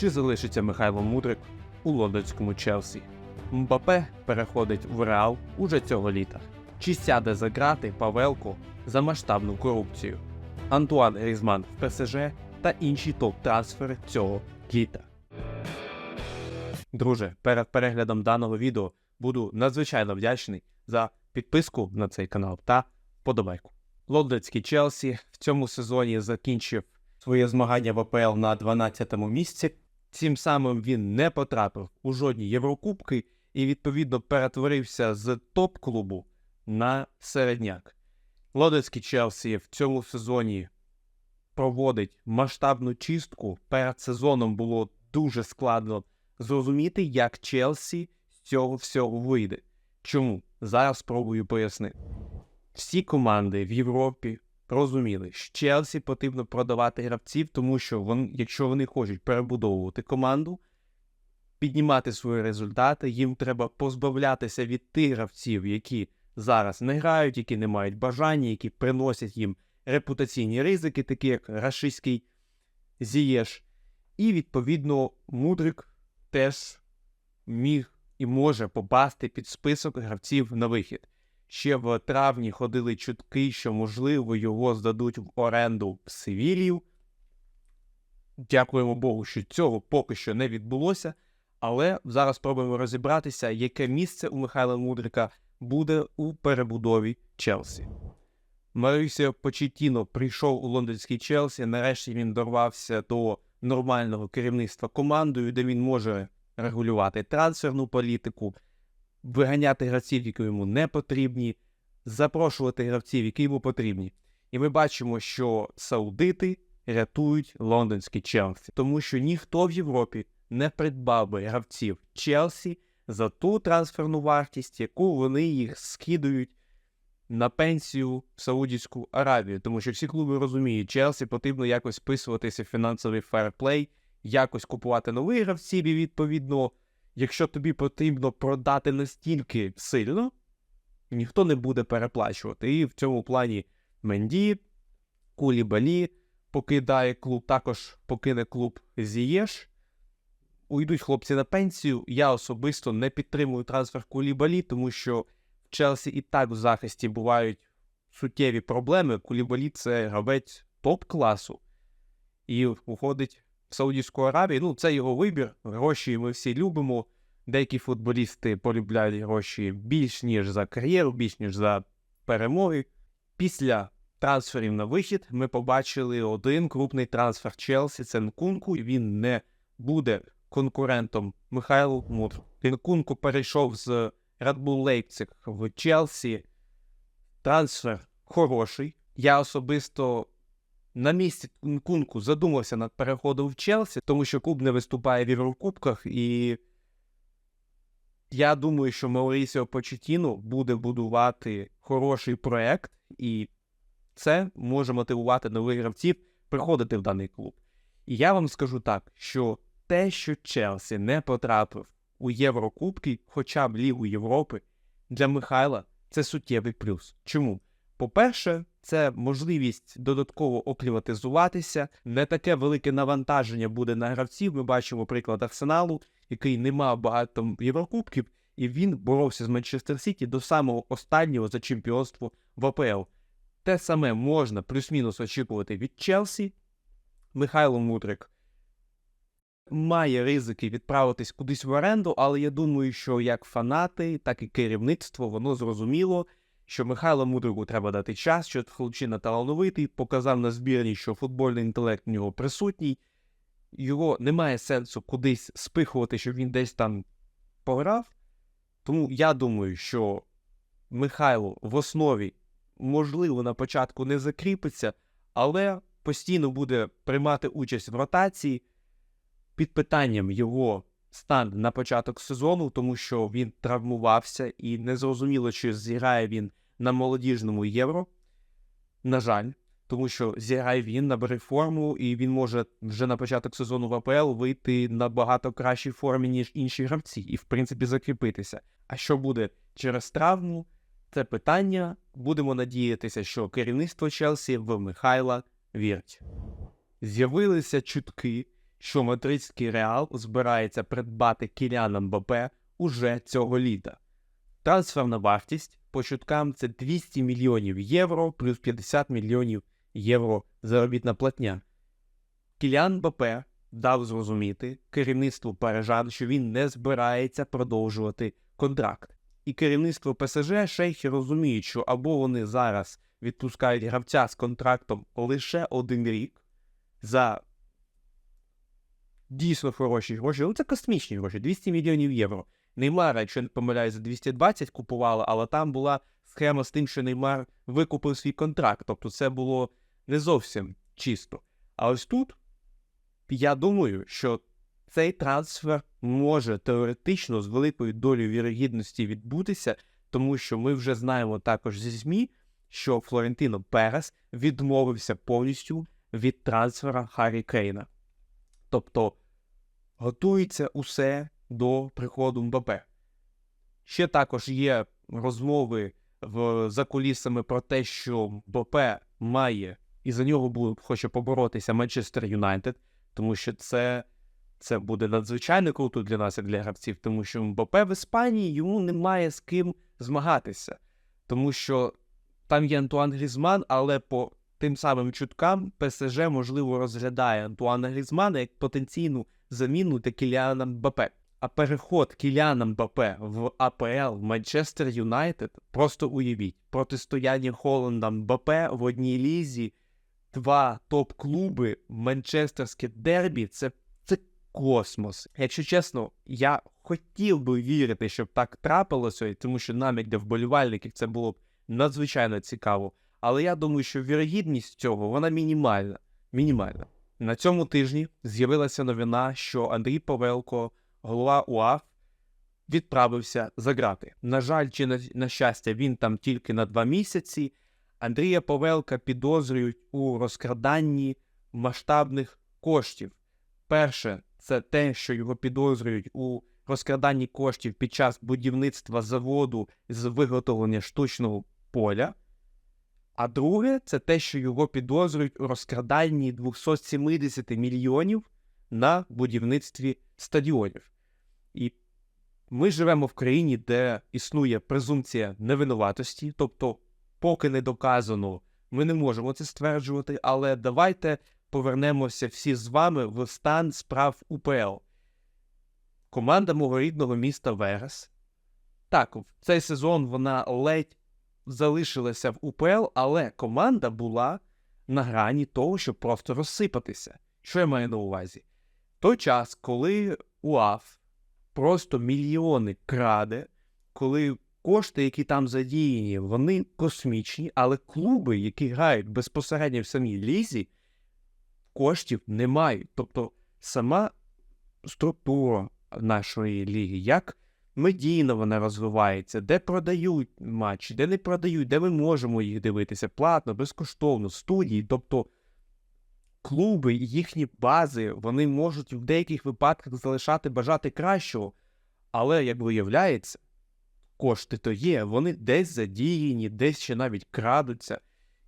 Чи залишиться Михайло Мудрик у лондонському Челсі? Мбапе переходить в Реал уже цього літа. Чи сяде за грати Павелко за масштабну корупцію? Антуан Грізман в ПСЖ та інші топ-трансфери цього літа. Друже, перед переглядом даного відео буду надзвичайно вдячний за підписку на цей канал та вподобайку. Лондонський Челсі в цьому сезоні закінчив своє змагання в АПЛ на 12-му місці. Цим самим він не потрапив у жодні Єврокубки і відповідно перетворився з топ-клубу на середняк. Лондонський Челсі в цьому сезоні проводить масштабну чистку. Перед сезоном було дуже складно зрозуміти, як Челсі з цього всього вийде. Чому? Зараз спробую пояснити. Всі команди в Європі розуміли, що Челсі потрібно продавати гравців, тому що вони, якщо вони хочуть перебудовувати команду, піднімати свої результати, їм треба позбавлятися від тих гравців, які зараз не грають, які не мають бажання, які приносять їм репутаційні ризики, такі як рашистський Зієш. І, відповідно, Мудрик теж міг і може попасти під список гравців на вихід. Ще в травні ходили чутки, що, можливо, його здадуть в оренду Севілію. Дякуємо Богу, що цього поки що не відбулося. Але зараз спробуємо розібратися, яке місце у Михайла Мудрика буде у перебудові Челсі. Марисіо Почетіно прийшов у лондонський Челсі. Нарешті він дорвався до нормального керівництва командою, де він може регулювати трансферну політику, виганяти гравців, які йому не потрібні, запрошувати гравців, які йому потрібні. І ми бачимо, що саудити рятують лондонський Челсі, тому що ніхто в Європі не придбав би гравців Челсі за ту трансферну вартість, яку вони їх скидують на пенсію в Саудівську Аравію, тому що всі клуби розуміють, Челсі потрібно якось вписуватися в фінансовий ферплей, якось купувати нових гравців, і відповідно, якщо тобі потрібно продати настільки сильно, ніхто не буде переплачувати. І в цьому плані Менді, Кулібалі покидає клуб, також покине клуб Зієш. Уйдуть хлопці на пенсію. Я особисто не підтримую трансфер Кулібалі, тому що в Челсі і так в захисті бувають суттєві проблеми. Кулібалі це гравець топ-класу і уходить в Саудівську Аравію. Ну, це його вибір. Гроші ми всі любимо. Деякі футболісти полюбляють гроші більш ніж за кар'єру, більш ніж за перемоги. Після трансферів на вихід ми побачили один крупний трансфер Челсі. Це Нкунку. Він не буде конкурентом Михайлу Мудру. Нкунку перейшов з Red Bull Leipzig в Челсі. Трансфер хороший. Я особисто на місці Нкунку задумався над переходом в Челсі, тому що клуб не виступає в Єврокубках, і я думаю, що Маурісіо Почетіно буде будувати хороший проект, і це може мотивувати нових гравців приходити в даний клуб. І я вам скажу так, що те, що Челсі не потрапив у Єврокубки, хоча б Лігу Європи, для Михайла це суттєвий плюс. Чому? По-перше, це можливість додатково окліматизуватися, не таке велике навантаження буде на гравців. Ми бачимо приклад Арсеналу, який не мав багато Єврокубків, і він боровся з Манчестер Сіті до самого останнього за чемпіонство в АПЛ. Те саме можна плюс-мінус очікувати від Челсі. Михайло Мудрик має ризики відправитись кудись в оренду, але я думаю, що як фанати, так і керівництво, воно зрозуміло, що Михайло Мудрику треба дати час, що хлопчина талановитий, показав на збірні, що футбольний інтелект в нього присутній. Його немає сенсу кудись спихувати, щоб він десь там пограв. Тому я думаю, що Михайло в основі, можливо, на початку не закріпиться, але постійно буде приймати участь в ротації під питанням його стан на початок сезону, тому що він травмувався і не зрозуміло, чи зіграє він на молодіжному євро. На жаль, тому що зіграє він, набере форму, і він може вже на початок сезону в АПЛ вийти на багато кращій формі, ніж інші гравці, і в принципі закріпитися. А що буде через травму? Це питання. Будемо надіятися, що керівництво Челсі в Михайла вірить. З'явилися чутки, що мадридський реал збирається придбати Кіляна Мбапе уже цього літа. Трансферна вартість по чуткам це 200 мільйонів євро плюс 50 мільйонів євро заробітна платня. Кілян Мбапе дав зрозуміти керівництву парижан, що він не збирається продовжувати контракт. І керівництво ПСЖ шейхи розуміють, що або вони зараз відпускають гравця з контрактом лише один рік за дійсно хороші гроші. Ну це космічні гроші, 200 мільйонів євро. Неймара, якщо не помиляюсь, за 220 купували, але там була схема з тим, що Неймар викупив свій контракт. Тобто це було не зовсім чисто. А ось тут я думаю, що цей трансфер може теоретично з великою долею вірогідності відбутися, тому що ми вже знаємо також зі ЗМІ, що Флорентино Перес відмовився повністю від трансфера Харі Кейна. Тобто готується усе до приходу Мбапе. Ще також є розмови в, за кулісами про те, що Мбапе має і за нього буде, хоче поборотися Манчестер Юнайтед, тому що це, це буде надзвичайно круто для нас, як для гравців, тому що Мбапе в Іспанії йому немає з ким змагатися, тому що там є Антуан Грізман, але по тим самим чуткам ПСЖ, можливо, розглядає Антуана Грізмана як потенційну заміну для Кіліана Мбапе. А переход Кіліана Мбапе в АПЛ Манчестер Юнайтед просто уявіть протистояння Холланда Мбапе в одній лізі, два топ-клуби, Манчестерське дербі це, це космос. Якщо чесно, я хотів би вірити, щоб так трапилося, тому що нам, для вболівальників, це було б надзвичайно цікаво. Але я думаю, що вірогідність цього вона мінімальна. Мінімальна. На цьому тижні з'явилася новина, що Андрій Павелко, голова УАФ, відправився за грати. На жаль, чи на, на щастя, він там тільки на два місяці. Андрія Павелка підозрюють у розкраданні масштабних коштів. Перше, це те, що його підозрюють у розкраданні коштів під час будівництва заводу з виготовлення штучного поля. А друге, це те, що його підозрюють у розкраданні 270 мільйонів на будівництві стадіонів. І ми живемо в країні, де існує презумпція невинуватості, тобто, поки не доказано, ми не можемо це стверджувати, але давайте повернемося всі з вами в стан справ УПЛ. Команда мого рідного міста Верес. Так, в цей сезон вона ледь залишилася в УПЛ, але команда була на грані того, щоб просто розсипатися. Що я маю на увазі? Той час, коли УАФ просто мільйони краде, коли кошти, які там задіяні, вони космічні, але клуби, які грають безпосередньо в самій лізі, коштів не мають. Тобто сама структура нашої ліги, як медійно вона розвивається, де продають матчі, де не продають, де ми можемо їх дивитися платно, безкоштовно, студії. Тобто клуби і їхні бази вони можуть в деяких випадках залишати бажати кращого. Але, як виявляється, кошти то є, вони десь задіяні, десь ще навіть крадуться.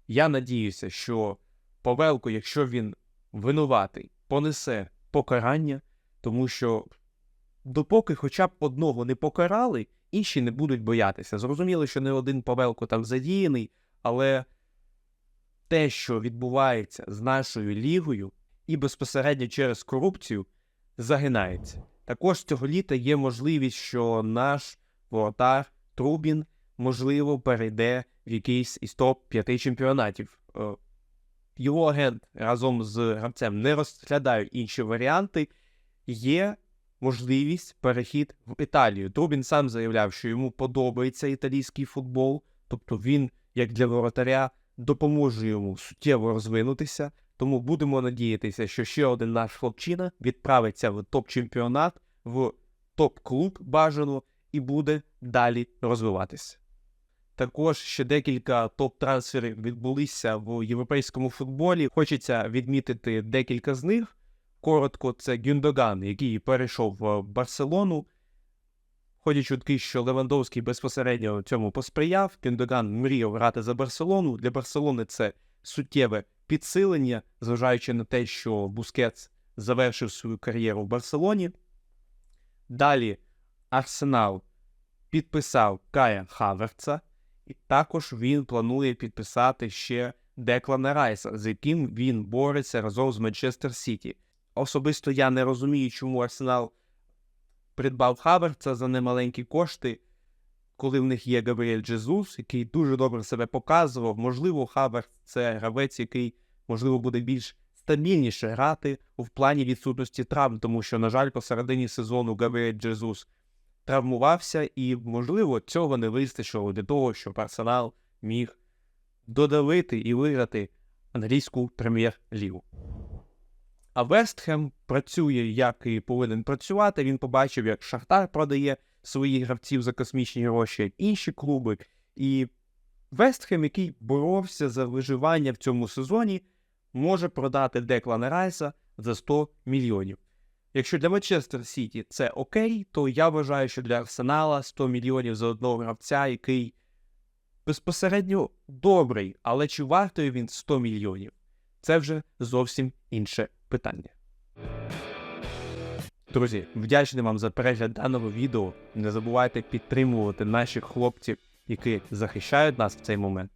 Я надіюся, що Павелко, якщо він винуватий, понесе покарання, тому що допоки хоча б одного не покарали, інші не будуть боятися. Зрозуміло, що не один Павелко там задіяний, але те, що відбувається з нашою лігою, і безпосередньо через корупцію, загинається. Також цього літа є можливість, що наш воротар Трубін, можливо, перейде в якийсь із топ-5 чемпіонатів. Е, Його агент разом з гравцем не розглядають інші варіанти. Є можливість перехід в Італію. Трубін сам заявляв, що йому подобається італійський футбол, тобто він, як для воротаря, допоможе йому суттєво розвинутися. Тому будемо надіятися, що ще один наш хлопчина відправиться в топ-чемпіонат, в топ-клуб бажано і буде далі розвиватися. Також ще декілька топ-трансферів відбулися в європейському футболі. Хочеться відмітити декілька з них. Коротко, це Гюндоган, який перейшов в Барселону. Ходять чутки, що Левандовський безпосередньо цьому посприяв. Гюндоган мріяв грати за Барселону. Для Барселони це суттєве підсилення, зважаючи на те, що Бускетс завершив свою кар'єру в Барселоні. Далі Арсенал підписав Кая Хаверца, і також він планує підписати ще Деклана Райса, з яким він бореться разом з Манчестер Сіті. Особисто я не розумію, чому Арсенал придбав Хаверца за немаленькі кошти, коли в них є Габріель Джезус, який дуже добре себе показував. Можливо, Хаверц це гравець, який, можливо, буде більш стабільніше грати в плані відсутності травм, тому що, на жаль, посередині сезону Габріель Джезус травмувався, і, можливо, цього не вистачило для того, щоб Арсенал міг додавити і виграти англійську прем'єр-лігу. А Вестхем працює, як і повинен працювати. Він побачив, як Шахтар продає своїх гравців за космічні гроші, як інші клуби. І Вестхем, який боровся за виживання в цьому сезоні, може продати Деклана Райса за 100 мільйонів. Якщо для Манчестер Сіті це окей, то я вважаю, що для Арсенала 100 мільйонів за одного гравця, який безпосередньо добрий, але чи вартує він 100 мільйонів? Це вже зовсім інше питання. Друзі, вдячний вам за перегляд даного відео. Не забувайте підтримувати наших хлопців, які захищають нас в цей момент.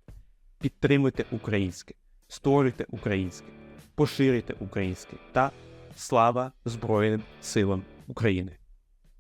Підтримуйте українське, створюйте українське, поширюйте українське та слава Збройним силам України!